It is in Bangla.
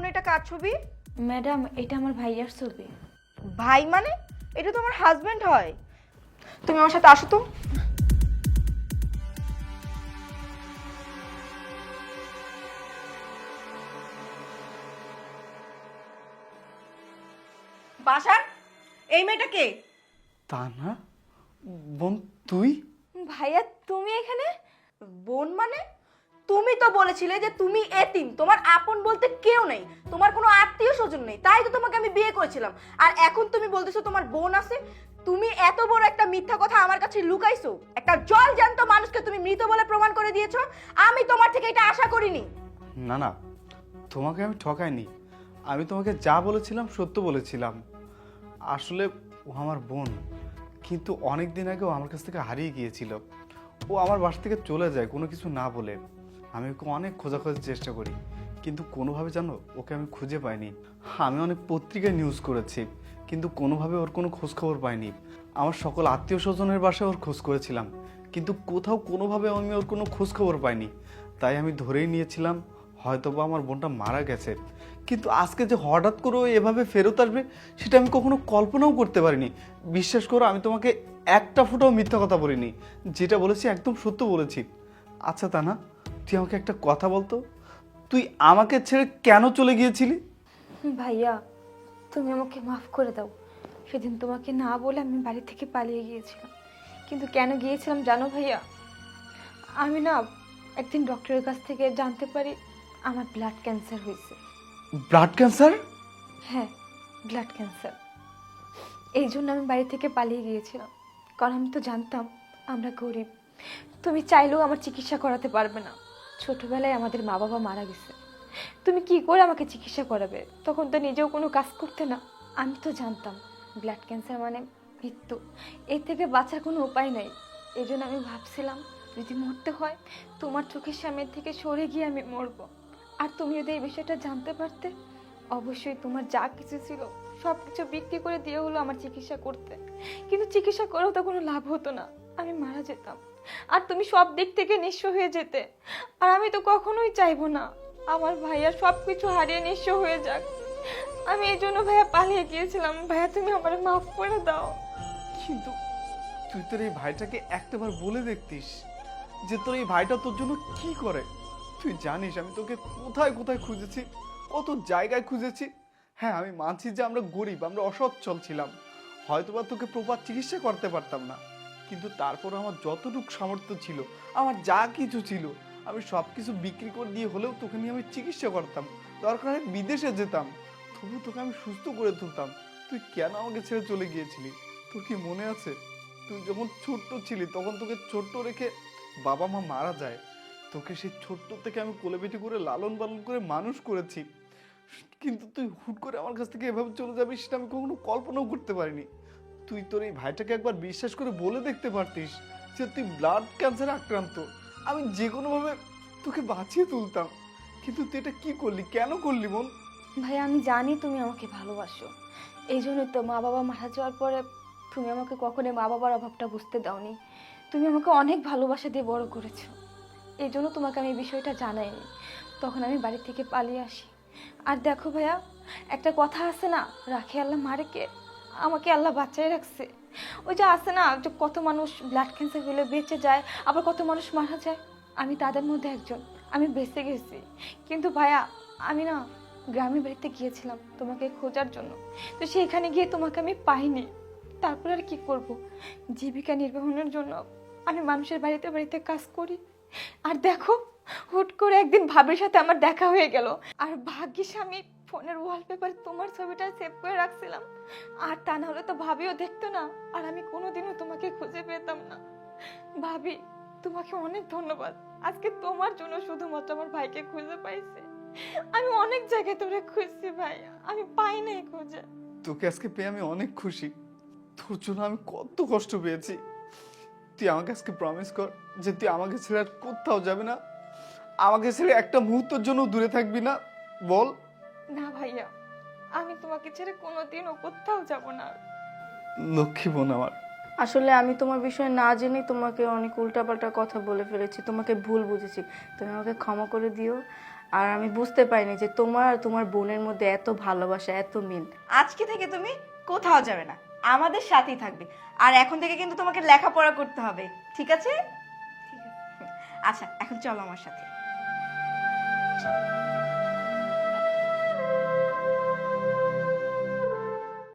বোন এটা কার ছবি? ম্যাডাম এটা আমার ভাইয়ার ছবি। ভাই মানে? এটা তো আমার হাজবেন্ড হয়। তুমি আমার সাথে আসো তো। বাসার? এই মেয়েটা কে? তা না বোন তুই? ভাইয়া তুমি এখানে? বোন মানে? তুমি তো বলেছিলে যে তুমি এতিম। তোমার আপন বলতে কেউ নেই। তোমার কোনো আত্মীয় স্বজন নেই। তাই তো তোমাকে আমি বিয়ে করেছিলাম। আর এখন তুমি বলতেছো তোমার বোন আছে। তুমি এত বড় একটা মিথ্যা কথা আমার কাছে লুকাইছো। একটা জল জ্যান্ত মানুষকে তুমি মৃত বলে প্রমাণ করে দিয়েছ। আমি তোমার থেকে এটা আশা করিনি। না না। তোমাকে আমি ঠকাইনি। আমি তোমাকে যা বলেছিলাম, সত্য বলেছিলাম। আসলে ও আমার বোন। কিন্তু অনেক দিন আগে ও আমার কাছ থেকে হারিয়ে গিয়েছিল। ও আমার বাসা থেকে চলে যায়, কোনো কিছু না বলে। আমি ওকে অনেক খোঁজাখোঁজার চেষ্টা করি, কিন্তু কোনোভাবে জানো ওকে আমি খুঁজে পাইনি। আমি অনেক পত্রিকায় নিউজ করেছি, কিন্তু কোনোভাবে ওর কোনো খোঁজখবর পাইনি। আমার সকল আত্মীয় স্বজনের বাসায় ওর খোঁজ করেছিলাম, কিন্তু কোথাও কোনোভাবে আমি ওর কোনো খোঁজখবর পাইনি। তাই আমি ধরেই নিয়েছিলাম হয়তো বা আমার বোনটা মারা গেছে। কিন্তু আজকে যে হঠাৎ করে এভাবে ফেরত আসবে, সেটা আমি কখনো কল্পনাও করতে পারিনি। বিশ্বাস করো, আমি তোমাকে একটা ফুটাও মিথ্যা কথা বলিনি, যেটা বলেছি একদম সত্য বলেছি। আচ্ছা তা না তুই আমাকে একটা কথা বলতো? তুই আমাকে ছেড়ে কেন চলে গিয়েছিলি? ভাইয়া তুমি আমাকে মাফ করে দাও। সেদিন তোমাকে না বলে আমি বাড়ি থেকে পালিয়ে গিয়েছিলাম। কিন্তু কেন গিয়েছিলাম জানো ভাইয়া? আমি না একদিন ডক্টরের কাছ থেকে জানতে পারি আমার ব্লাড ক্যান্সার হয়েছে। ব্লাড ক্যান্সার হ্যাঁ ব্লাড ক্যান্সার এই জন্য আমি বাড়ি থেকে পালিয়ে গিয়েছিলাম। কারণ আমি তো জানতাম আমরা গরিব। তুমি চাইলেও আমার চিকিৎসা করাতে পারবে না। ছোটবেলায় আমাদের মা বাবা মারা গেছে। তুমি কি করে আমাকে চিকিৎসা করাবে? তখন তো নিজেও কোনো কাজ করতে না। আমি তো জানতাম ব্লাড ক্যান্সার মানে মৃত্যু। এর থেকে বাঁচার কোনো উপায় নাই। এই জন্য আমি ভাবছিলাম, যদি মরতে হয়, তোমার চোখের সামনে থেকে সরে গিয়ে আমি মরবো। আর তুমি যদি এই বিষয়টা জানতে পারতে, অবশ্যই তোমার যা কিছু ছিল সব কিছু বিক্রি করে দিয়ে হলো আমার চিকিৎসা করতে। কিন্তু চিকিৎসা করেও তো কোনো লাভ হতো না। আমি মারা যেতাম। আর তুমি সব দিক থেকে নিঃস্ব হয়ে যেতে। আর আমি তো কখনোই চাইব না। আমার ভাইয়া সব কিছু হারিয়ে নিঃস্ব হয়ে যাক। আমি এই জন্য ভাইয়া পালিয়ে গিয়েছিলাম। ভাইয়া, তুমি আমার মাফ করে দাও। কিন্তু তুই তোর এই ভাইটাকে একটাবার বলে দেখতিস যে তোর এই ভাইটা তোর জন্য কি করে? তুই জানিস আমি তোকে কোথায় কোথায় খুঁজেছি, কত জায়গায় খুঁজেছি। হ্যাঁ আমি মানছি যে আমরা গরিব, আমরা অসচ্ছল ছিলাম। হয়তোবা তোকে প্রপার চিকিৎসা করতে পারতাম না। কিন্তু তারপর আমার যতটুকু সামর্থ্য ছিল, আমার যা কিছু ছিল, আমি সব কিছু বিক্রি করে দিয়ে হলেও তোকে নিয়ে আমি চিকিৎসা করতাম। দরকার হয় বিদেশে যেতাম। তবু তোকে আমি সুস্থ করে তুলতাম। তুই কেন আমাকে ছেড়ে চলে গিয়েছিলি? তোর কি মনে আছে? তুই যখন ছোট্ট ছিলি, তখন তোকে ছোট্ট রেখে বাবা মা মারা যায়। তোকে সেই ছোট্ট থেকে আমি কোলে পিঠে করে লালন পালন করে মানুষ করেছি। কিন্তু তুই হুট করে আমার কাছ থেকে এভাবে চলে যাবি, সেটা আমি কখনো কল্পনাও করতে পারিনি। তুই তোর এই ভাইটাকে একবার বিশ্বাস করে বলে দেখতে পারতিস যে তুই ব্লাড ক্যান্সারে আক্রান্ত। আমি যে কোনোভাবে তোকে বাঁচিয়ে তুলতাম। কিন্তু তুই এটা কি করলি? কেন করলি বোন ভাই, আমি জানি তুমি আমাকে ভালোবাসো। এই জন্যই তো মা বাবা মারা যাওয়ার পরে তুমি আমাকে কখনোই মা বাবার অভাবটা বুঝতে দাওনি। তুমি আমাকে অনেক ভালোবাসা দিয়ে বড় করেছ। এই জন্য তোমাকে আমি বিষয়টা জানাইনি। তখন আমি বাড়ি থেকে পালিয়ে আসি। আর দেখো ভাইয়া, একটা কথা আছে না? রাখে আল্লাহ মারে কে? আমাকে আল্লাহ বাচ্চাই রাখছে। ওই যে আছে না, যে কত মানুষ ব্লাড ক্যান্সার হলে বেঁচে যায়, আবার কত মানুষ মারা যায়, আমি তাদের মধ্যে একজন। আমি বেঁচে গেছি। কিন্তু ভাইয়া, আমি না গ্রামের বাড়িতে গিয়েছিলাম তোমাকে খোঁজার জন্য। তো সেইখানে গিয়ে তোমাকে আমি পাইনি। তারপর আর কি করব? জীবিকা নির্বাহনের জন্য আমি মানুষের বাড়িতে বাড়িতে কাজ করি। আর দেখো, হুট করে একদিন ভাবির সাথে আমার দেখা হয়ে গেল। আর ভাগ্যিস আমি ফোনের ওয়ালপেপার তোমার ছবিটা সেভ করে রাখছিলাম। আর তা না হলে তো ভাবিও দেখতো না। আর আমি কোনোদিনও তোমাকে খুঁজে পেতাম না। ভাবি, তোমাকে অনেক ধন্যবাদ। আজকে তোমার জন্য শুধুমাত্র আমার ভাইকে খুঁজে পাইছে। আমি অনেক জায়গায় তোরে খুঁজছি ভাই। আমি পাই নাই খুঁজে। তোকে আজকে পেয়ে আমি অনেক খুশি। তোর জন্য আমি কত কষ্ট পেয়েছি। তুই আমাকে আজকে প্রমিস কর যে তুই আমাকে ছেড়ে আর কোথাও যাবে না। আমাকে ছেড়ে একটা মুহূর্তের জন্য দূরে থাকবি না। বল। না ভাইয়া আমি তোমাকে ছেড়ে কোনোদিনও কোথাও যাব না। লক্ষ্মী বোন আমার। আসলে আমি তোমার বিষয়ে না জেনেই তোমাকে অনেক উল্টাপাল্টা কথা বলে ফেলেছি তোমাকে ভুল বুঝেছি। তুমি আমাকে ক্ষমা করে দিও। আর আমি বুঝতে পারিনি যে তোমার আর তোমার বোনের মধ্যে এত ভালোবাসা এত মিল। আজকে থেকে তুমি কোথাও যাবে না আমাদের সাথেই থাকবে। আর এখন থেকে কিন্তু তোমাকে লেখাপড়া করতে হবে ঠিক আছে? আচ্ছা এখন চলো আমার সাথে। thank you